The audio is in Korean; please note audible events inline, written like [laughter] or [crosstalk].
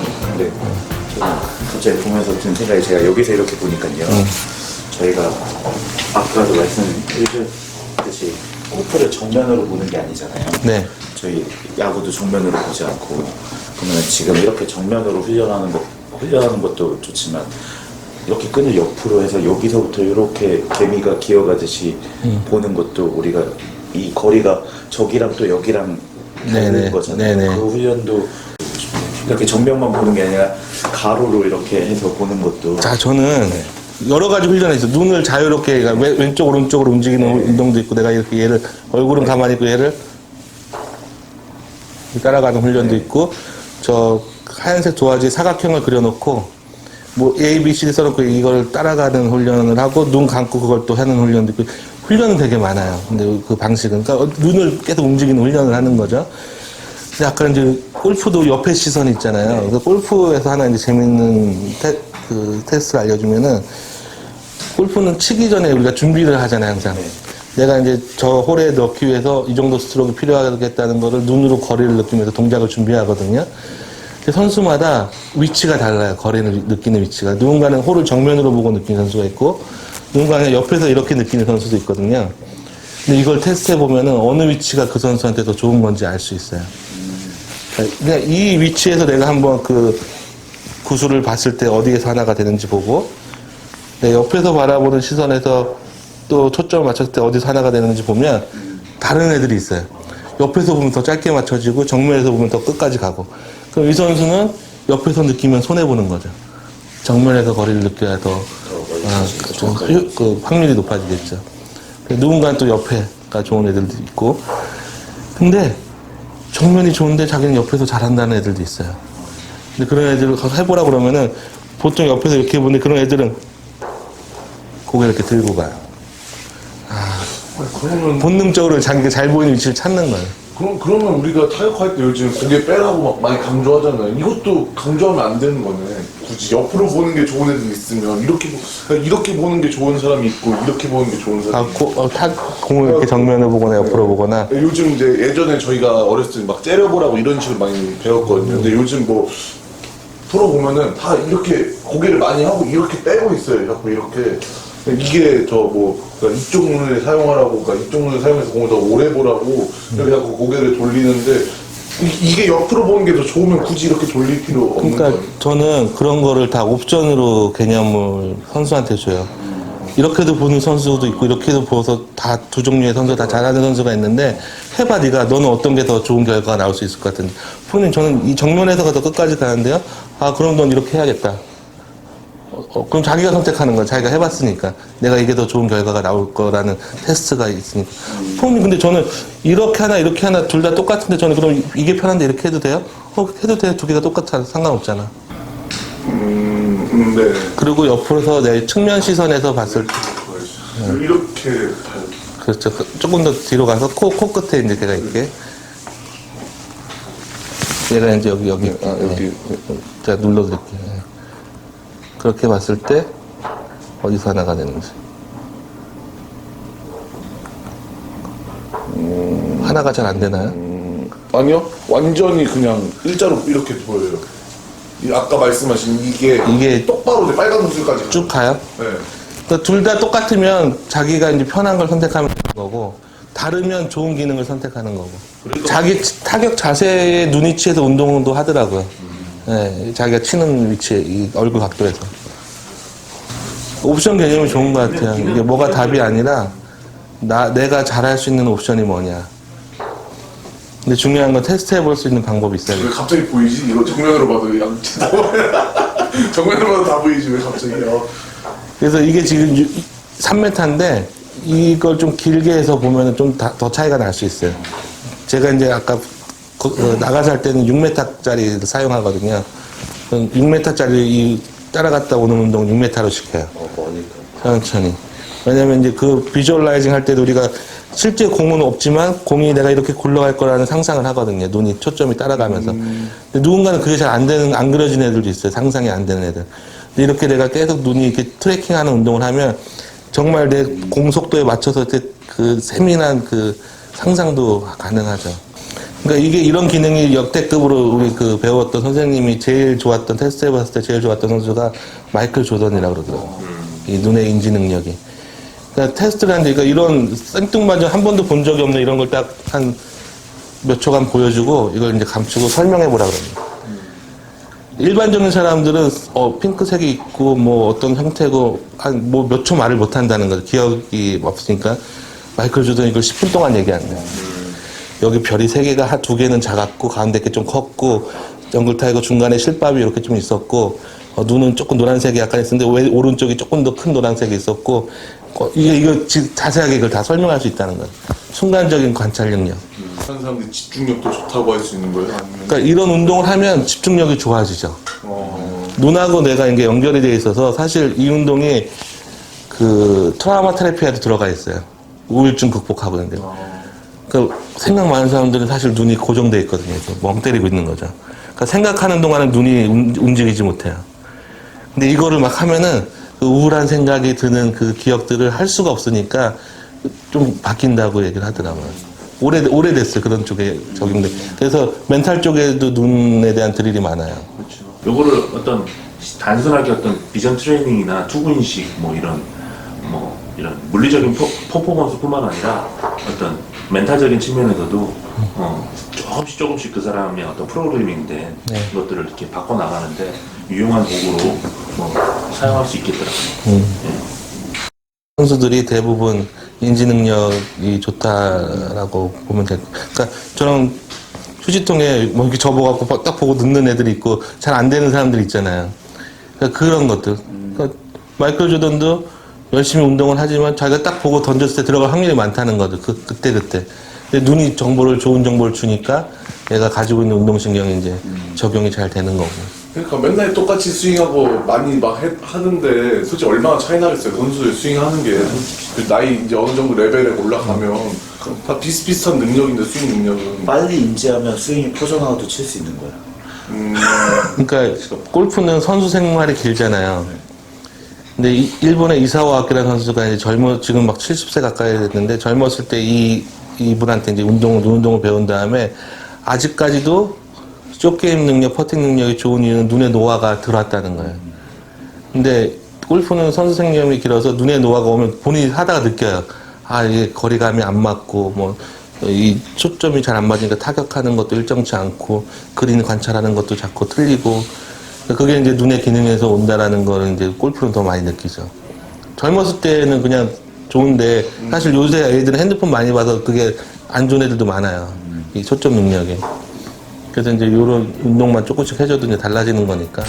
그러니까. 네. 제가 갑자기 보면서 든 생각이 제가 여기서 이렇게 보니까요. 저희가 아까도 말씀해주셨듯이 골프를 정면으로 보는 게 아니잖아요. 네. 저희 야구도 정면으로 보지 않고 그러면 지금 이렇게 정면으로 훈련하는 것 훈련하는 것도 좋지만 이렇게 끈을 옆으로 해서 여기서부터 이렇게 개미가 기어가듯이 음. 보는 것도 우리가 이 거리가 저기랑 또 여기랑 다른 네네. 거잖아요. 네네. 그 훈련도 이렇게 정면만 보는 게 아니라 가로로 이렇게 해서 보는 것도 자, 저는 여러 가지 훈련이 있어. 눈을 자유롭게 그러니까 왼- 왼쪽 오른쪽으로 움직이는 운동도 있고 내가 이렇게 얘를 얼굴은 가만히 있고 얘를 따라가는 훈련도 있고 저 하얀색 도화지 사각형을 그려놓고 뭐 A, B, C 써놓고 이걸 따라가는 훈련을 하고 눈 감고 그걸 또 하는 훈련도 있고 훈련은 되게 많아요. 근데 그 방식은 그러니까 눈을 계속 움직이는 훈련을 하는 거죠. 근데 아까 이제 골프도 옆에 시선이 있잖아요. 그래서 골프에서 하나 이제 재밌는 테, 그 테스트를 알려주면은 골프는 치기 전에 우리가 준비를 하잖아요, 항상. 내가 이제 저 홀에 넣기 위해서 이 정도 스트로크 필요하겠다는 거를 눈으로 거리를 느끼면서 동작을 준비하거든요. 근데 선수마다 위치가 달라요. 거리를 느끼는 위치가. 누군가는 홀을 정면으로 보고 느끼는 선수가 있고, 누군가는 옆에서 이렇게 느끼는 선수도 있거든요. 근데 이걸 테스트해 보면은 어느 위치가 그 선수한테 더 좋은 건지 알 수 있어요. 그러니까 이 위치에서 내가 한번 그 구슬을 봤을 때 어디에서 하나가 되는지 보고, 내 옆에서 바라보는 시선에서 또 초점을 맞췄을 때 어디서 하나가 되는지 보면 다른 애들이 있어요. 옆에서 보면 더 짧게 맞춰지고 정면에서 보면 더 끝까지 가고. 그럼 이 선수는 옆에서 느끼면 손해 보는 거죠. 정면에서 거리를 느껴야 더 아, 좀 효- 그 확률이 높아지겠죠. 누군가는 또 옆에가 좋은 애들도 있고. 근데 정면이 좋은데 자기는 옆에서 잘한다는 애들도 있어요. 근데 그런 애들을 가서 해보라 그러면은 보통 옆에서 이렇게 보는데 그런 애들은 고개 이렇게 들고 가요. 그러면 본능적으로 자기가 잘 보이는 위치를 찾는 거예요. 그럼 그러면 우리가 타격할 때 요즘 고개 빼라고 막 많이 강조하잖아요. 이것도 강조하면 안 되는 거네. 굳이 옆으로 보는 게 좋은 애들 있으면 이렇게 보- 그러니까 이렇게 보는 게 좋은 사람이 있고 이렇게 보는 게 좋은 아, 사람이 있고. 고, 어, 타, 공을 이렇게 정면으로 보거나 옆으로 보거나. 요즘 이제 예전에 저희가 어렸을 때 막 째려보라고 이런 식으로 많이 배웠거든요. 근데 요즘 뭐 프로 보면은 다 이렇게 고개를 많이 하고 이렇게 빼고 있어요. 자꾸 이렇게 이게 저뭐 그러니까 이쪽 눈을 사용하라고 그러니까 이쪽 눈을 사용해서 공을 더 오래 보라고 이렇게 자꾸 고개를 돌리는데 이, 게 옆으로 보는 게 더 좋으면 굳이 이렇게 돌릴 필요 없는 그러니까 거예요. 저는 그런 거를 다 옵션으로 개념을 선수한테 줘요. 이렇게도 보는 선수도 있고 이렇게도 보서 다 두 종류의 선수 다 잘하는 선수가 있는데 해봐 네가 너는 어떤 게 더 좋은 결과가 나올 수 있을 것 같은데 프로님 저는 이 정면에서가 더 끝까지 가는데요. 아 그럼 넌 이렇게 해야겠다. 어, 어, 그럼 자기가 선택하는 거야. 자기가 해봤으니까 내가 이게 더 좋은 결과가 나올 거라는 테스트가 있으니까. 프로님 근데 저는 이렇게 하나 이렇게 하나 둘 다 똑같은데 저는 그럼 이- 이게 편한데 이렇게 해도 돼요? 어 해도 돼. 두 개가 똑같아. 상관없잖아. 음, 음, 네. 그리고 옆으로서 내 측면 시선에서 봤을 때 이렇게 봐요. 그렇죠. 그- 조금 더 뒤로 가서 코, 코 끝에 이제 걔가 있게. 얘가 이제 여기, 여기. 아, 여기. 제가 눌러드릴게요. 예. 그렇게 봤을 때, 어디서 하나가 되는지. 하나가 잘 안 되나요? 아니요, 완전히 그냥 일자로 이렇게 보여요. 이 아까 말씀하신 이게 이게 똑바로 이제 빨간 구슬까지 쭉 가요? 네. 그러니까 둘다 똑같으면 자기가 이제 편한 걸 선택하면 되는 거고, 다르면 좋은 기능을 선택하는 거고. 자기 타격 자세에 눈이 치해서 운동도 하더라고요. 네, 자기가 치는 위치에, 이 얼굴 각도에서. 옵션 개념이 좋은 것 같아요. 이게 뭐가 답이 아니라, 나, 내가 잘할 수 있는 옵션이 뭐냐. 근데 중요한 건 테스트 해볼 수 있는 방법이 있어야 왜. 갑자기 보이지? 이거 정면으로 봐도 양 [laughs] 정면으로 봐도 다 보이지 왜 갑자기? 어. 그래서 이게 지금 3m인데, 이걸 좀 길게 해서 보면 좀 더 차이가 날 수 있어요. 제가 이제 아까 거- 어, 나가서 할 때는 6m짜리 사용하거든요. 6m짜리 이 따라갔다 오는 운동 6m로 시켜요. 천천히. 왜냐면 이제 그 비주얼라이징 할 때도 우리가 실제 공은 없지만 공이 내가 이렇게 굴러갈 거라는 상상을 하거든요. 눈이 초점이 따라가면서. 근데 누군가는 그게 잘 안 되는, 안 그려진 애들도 있어요. 상상이 안 되는 애들. 근데 이렇게 내가 계속 눈이 이렇게 트래킹 하는 운동을 하면 정말 내 공속도에 맞춰서 그 세밀한 그 상상도 가능하죠. 그러니까 이게 이런 기능이 역대급으로 우리 그 배웠던 선생님이 제일 좋았던 테스트 해봤을 때 제일 좋았던 선수가 마이클 조던이라고 그러더라고요. 이 눈의 인지 능력이. 그러니까 테스트를 하는데 그러니까 이런 생뚱맞은 한 번도 본 적이 없는 이런 걸 딱 한 몇 초간 보여주고 이걸 이제 감추고 설명해 보라 그럽니다. 일반적인 사람들은 어 핑크색이 있고 뭐 어떤 형태고 한 뭐 몇 초 말을 못 한다는 거죠. 기억이 없으니까 마이클 조던 이걸 10분 동안 얘기한대요. 여기 별이 세 개가 한두 개는 작았고 가운데 게 좀 컸고 정글 타이거 중간에 실밥이 이렇게 좀 있었고 어, 눈은 조금 노란색이 약간 있었는데 왜 오른쪽이 조금 더 큰 노란색이 있었고 어, 이게 이거 지- 자세하게 이걸 다 설명할 수 있다는 거예요. 순간적인 관찰 능력. 다른 사람들이 집중력도 좋다고 할 수 있는 거예요? 아니면 그러니까 이런 운동을 하면 집중력이 좋아지죠. 어, 눈하고 뇌가 이게 연결이 돼 있어서 사실 이 운동이 그 트라우마 테라피에도 들어가 있어요. 우울증 극복하고 있는데. 그 생각 많은 사람들은 사실 눈이 고정돼 있거든요. 멍 때리고 있는 거죠. 그러니까 생각하는 동안은 눈이 움- 움직이지 못해요. 근데 이거를 막 하면은 그 우울한 생각이 드는 그 기억들을 할 수가 없으니까 좀 바뀐다고 얘기를 하더라고요. 오래, 오래됐어요. 그런 쪽에 적용돼. 그래서 멘탈 쪽에도 눈에 대한 드릴이 많아요. 그렇죠. 요거를 어떤 단순하게 어떤 비전 트레이닝이나 투구인식 뭐 이런 뭐 이런 물리적인 퍼, 퍼포먼스뿐만 아니라 어떤 멘탈적인 측면에서도 어, 조금씩 조금씩 그 사람의 어떤 프로그래밍된 네. 것들을 이렇게 바꿔 나가는데 유용한 도구로 뭐 사용할 수 있겠더라고요. 선수들이 대부분 인지 능력이 좋다라고 보면 될. 그러니까 저는 휴지통에 뭐 이렇게 접어갖고 딱 보고 넣는 애들이 있고 잘 안 되는 사람들 있잖아요. 그러니까 그런 것들. 그러니까 마이클 조던도 열심히 운동을 하지만 자기가 딱 보고 던졌을 때 들어갈 확률이 많다는 거죠. 그 그때 그때. 근데 눈이 정보를 좋은 정보를 주니까 얘가 가지고 있는 운동신경이 이제 적용이 잘 되는 거고. 그러니까 맨날 똑같이 스윙하고 많이 막 해- 하는데 솔직히 얼마나 차이 나겠어요 선수들 스윙하는 게 그 나이 이제 어느 정도 레벨에 올라가면 다 비슷비슷한 능력인데 스윙 능력은 빨리 인지하면 스윙이 포전아웃도 칠 수 있는 거야. 음, 그러니까 골프는 선수 생활이 길잖아요. 근데 이- 일본의 이사와 아키라는 선수가 이제 젊어 지금 막 70세 가까이 됐는데 젊었을 때 이 이분한테 이제 운동을 눈 운동을 배운 다음에 아직까지도 쇼게임 능력, 퍼팅 능력이 좋은 이유는 눈의 노화가 들어왔다는 거예요. 근데 골프는 선수 생명이 길어서 눈의 노화가 오면 본인이 하다가 느껴요. 아, 이게 거리감이 안 맞고, 뭐, 이 초점이 잘 안 맞으니까 타격하는 것도 일정치 않고, 그린 관찰하는 것도 자꾸 틀리고, 그게 이제 눈의 기능에서 온다라는 거를 이제 골프는 더 많이 느끼죠. 젊었을 때는 그냥 좋은데, 사실 요새 애들은 핸드폰 많이 봐서 그게 안 좋은 애들도 많아요. 이 초점 능력이. 그래서 이제 요런 운동만 조금씩 해줘도 이제 달라지는 거니까.